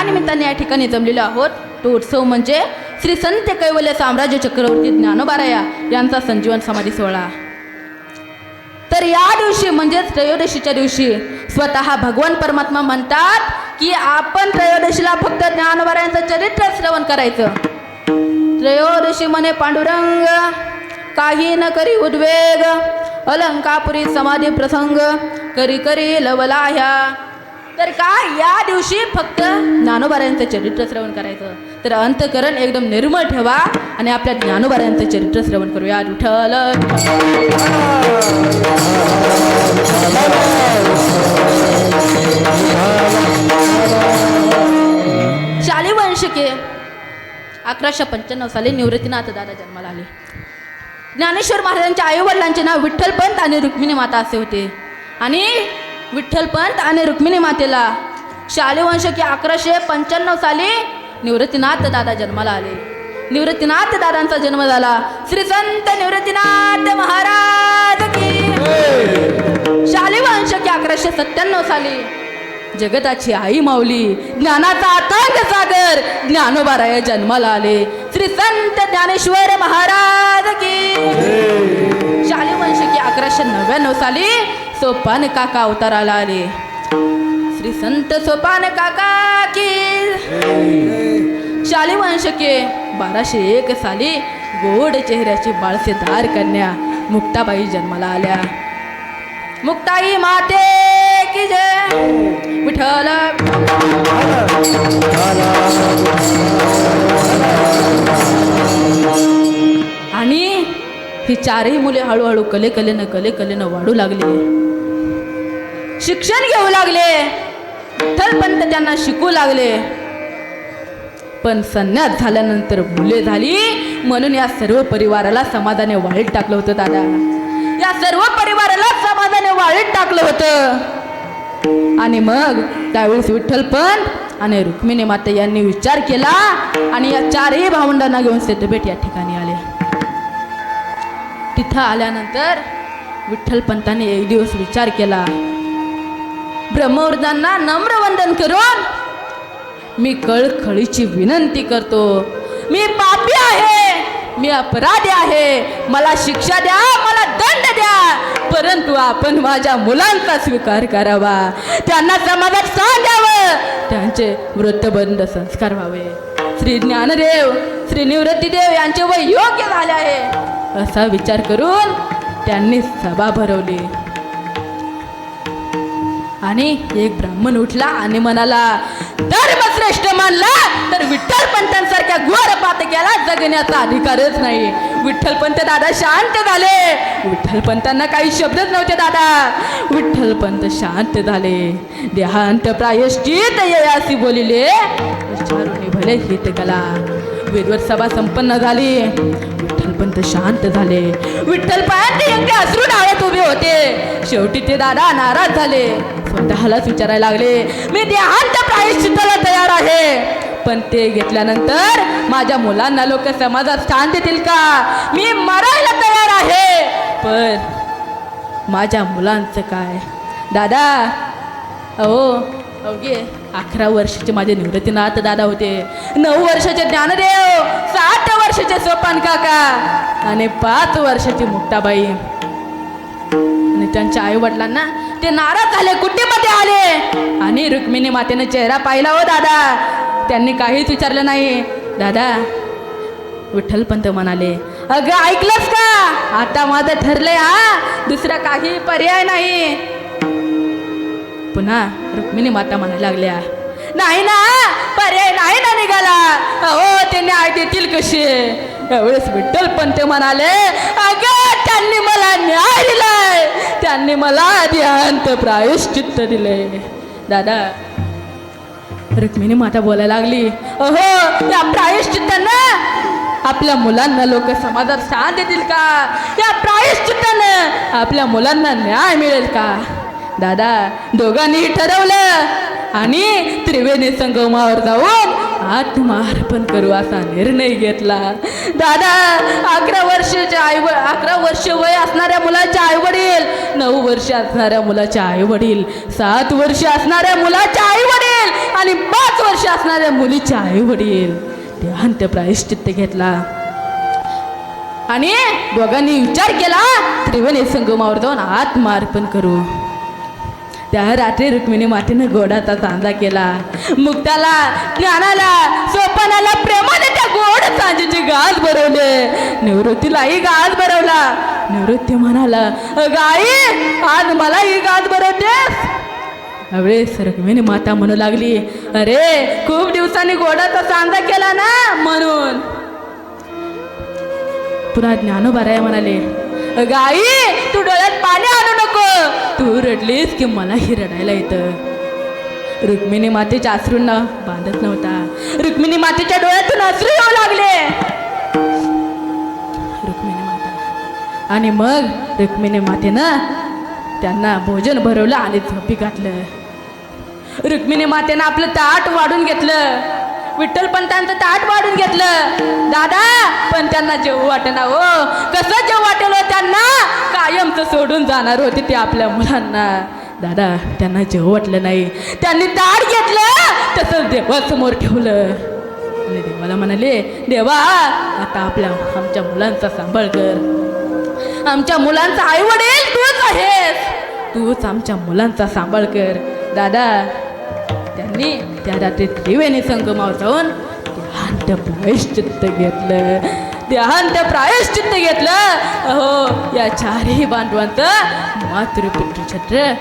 या निमित्ताने या ठिकाणी जमलेलो आहोत. तो उत्सव म्हणजे श्री संत कैवल्य साम्राज्य चक्रवर्ती ज्ञानोबाराया यांचा संजीवन समाधी सोहळा. तर या दिवशी म्हणजेच त्रयोदशीच्या दिवशी स्वतः भगवान परमात्मा म्हणतात की आपण त्रयोदशीला फक्त ज्ञानोबारायांचं चरित्र श्रवण करायचं. त्रयोदशी म्हणे पांडुरंग काही न करी उद्वेग अलंकापुरी समाधी प्रसंग करी करी लवलाह्या. तर काय या दिवशी फक्त ज्ञानोबारायांचं चरित्र श्रवण करायचं? तर अंतकरण एकदम निर्मळ ठेवा आणि आपल्या ज्ञानोबारायांचं चरित्र श्रवण करूया. विठ्ठल शाली अकराशे पंच्याण्णव साली निवृत्तीनाथ दादा जन्माला आले. ज्ञानेश्वर महाराजांच्या आईवडिलांचे नाव विठ्ठलपंत आणि रुक्मिणी माता असे होते. आणि विठ्ठल पंत आणि रुक्मिणी मातेला. शाली वंशके अकराशे पंच्याण्णव साली निवृत्तीनाथ दादा जन्माला आले. निवृत्तीनाथ दादांचा जन्म झाला. श्री संत निवृत्तीनाथ महाराज की शाली वंशके अकराशे सत्त्याण्णव साली जगताची आई माऊली ज्ञानाचा आतंक सागर ज्ञानोबाराय जन्माला आले. श्री संत ज्ञानेश्वर महाराज की शाली वंशकी अकराशे नव्याण्णव साली सोपान काका अवताराला आले. श्री संत सोपान काका की. शाली वंशके बाराशे एक साली गोड चेहऱ्याची बाळसे धार कन्या मुक्ताबाई जन्माला आल्या. मुक्ताई माते की जय. विठ्ठल. आणि ही चारही मुले हळूहळू कले कलेनं कले कलेनं वाढू लागली. शिक्षण घेऊ लागले. विठ्ठलपंत त्यांना शिकू लागले. पण संन्यास झाल्यानंतर मुले झाली. म्हणून या सर्व परिवाराला समाधाने वाळीत टाकलं होतं दादा. या सर्व परिवाराला समाधाने वाळीत टाकलं होतं. आणि मग त्यावेळेस विठ्ठलपंत आणि रुक्मिणी माता यांनी विचार केला आणि या चारही भावंडांना घेऊन सेतुबेट या ठिकाणी आले. तिथं आल्यानंतर विठ्ठलपंतांनी एक दिवस विचार केला. ब्रह्मवृद्धांना नम्र वंदन करून मी कळखळीची विनंती करतो. मी पापी आहे. मी अपराधी आहे. मला शिक्षा द्या. मला दंड द्या. परंतु आपण माझ्या मुलांचा स्वीकार करावा. त्यांना समाजात स्थान द्यावं. त्यांचे वृत्तबंध संस्कार व्हावे. श्री ज्ञानदेव श्री निवृत्तीदेव यांचे वय योग्य झाले आहे. असा विचार करून त्यांनी सभा भरवली. आणि एक ब्राह्मण उठला आणि म्हणाला धर्मश्रेष्ठ मानला तर विठ्ठल पंतांसारख्या घोर पातक्याला जगण्याचा अधिकारच नाही. विठ्ठल पंत दादा शांत झाले. विठ्ठल पंतांना काही शब्दच नव्हते दादा. विठ्ठल पंत शांत झाले. देहांत प्रायश्चित ययासी बोलिले. विचारून भले हित कला. वेदवर सभा संपन्न झाली. विठ्ठलपंत शांत झाले. विठ्ठलपंत एवढे अश्रू डाळत उभे होते. शेवटी ते दादा नाराज झाले. स्वतःलाच विचारायला लागले मी देहांत प्रायश्चित्ताला तयार आहे. पण ते घेतल्यानंतर माझ्या मुलांना लोक समाजात स्थान देतील का? मी मरायला तयार आहे. पण माझ्या मुलांचं काय? दादा अहो अवघे. अकरा वर्षाचे माझे निवृत्तीनाथ दादा होते. नऊ वर्षाचे ज्ञानदेव सात वर्षाचे सोपान काका आणि पाच वर्षाची मुक्ताबाई. आणि त्यांच्या आई वडिलांना ते नाराज झाले कुट्टीमध्ये आले? आणि रुक्मिणी मातेने चेहरा पाहिला हो दादा. त्यांनी काहीच विचारलं नाही. दादा विठ्ठलपंत म्हणाले अगं ऐकलंस का? आता माझं ठरलंय हा. दुसरा काही पर्याय नाही. पुन्हा रुक्मिणी माता म्हणायला लागल्या नाही ना परे नाही ना निघाला. हो ते न्याय देतील कसे? यावेळेस विठ्ठल पण ते म्हणाले अगं त्यांनी मला न्याय दिलाय. त्यांनी मला देहांत प्रायश्चित्त दिले दादा रुक्मिणी माता बोलायला लागली अहो या प्रायश्चित्तानं आपल्या मुलांना लोक समाजात स्थान देतील का? या प्रायश्चित्तानं आपल्या मुलांना न्याय मिळेल का? दादा दोघांनी ठरवलं. आणि त्रिवेणी संगमावर जाऊन आत्मार्पण करू असा निर्णय घेतला. दादा अकरा वर्षाचे आई अकरा वर्ष वय असणाऱ्या मुलाचे आई वडील नऊ वर्ष असणाऱ्या मुलाचे आई वडील सात वर्ष असणाऱ्या मुलाचे आई वडील आणि पाच वर्ष असणाऱ्या मुलीचे आई वडील देहांत प्रायश्चित्त घेतला. आणि दोघांनी विचार केला त्रिवेणी संगमावर जाऊन आत्मार्पण करू. त्या रात्री रुक्मिणी मातीनं गोडाचा सांजा केला. मुक्ताला ज्ञानाला सोपानाला प्रेमाने त्या गोड सांजेचे गाज भरवले. निवृत्तीलाही गाज भरवला. निवृत्ती म्हणाला गाई आज मला ही गाज भरवतेस. त्यावेळेस रुक्मिणी माता म्हणू लागली अरे खूप दिवसांनी गोडाचा सांजा केला ना म्हणून. पुन्हा ज्ञानोबाराय म्हणाले गाई तू डोळे तू की मलाही रडायला येतं? रुक्मिणी मातेच्या अश्रूंना बांधत नव्हता. रुक्मिणी मातेच्या डोळ्यातून अश्रू येऊ लागले. रुक्मिणी माता. आणि मग रुक्मिणी मातेनं त्यांना भोजन भरवलं आणि झोपी घातलं. रुक्मिणी मातेनं आपलं ताट वाढून घेतलं. विठ्ठल पंतांचं ताट वाढून घेतलं. दादा त्यांना जेव वाटेना हो. कसं जेव वाटेल हो त्यांना? कायमचं सोडून जाणार होते ते आपल्या मुलांना. दादा त्यांना जेव वाटलं नाही. त्यांनी ताड घेतलं तसंच देवासमोर ठेवलं. आणि देवाला म्हणाले देवा आता आपल्या आमच्या मुलांचा सांभाळ कर. आमच्या मुलांचा आई वडील तूच आहेस. तूच आमच्या मुलांचा सांभाळ कर. दादा त्यांनी त्या रात्री त्रिवेणी संगमावर जाऊन देहांत प्रायश्चित्त घेतलं. देहांत प्रायश्चित्त घेतलं. अहो या चारही बांधवांचं मातृपितृ छत्र.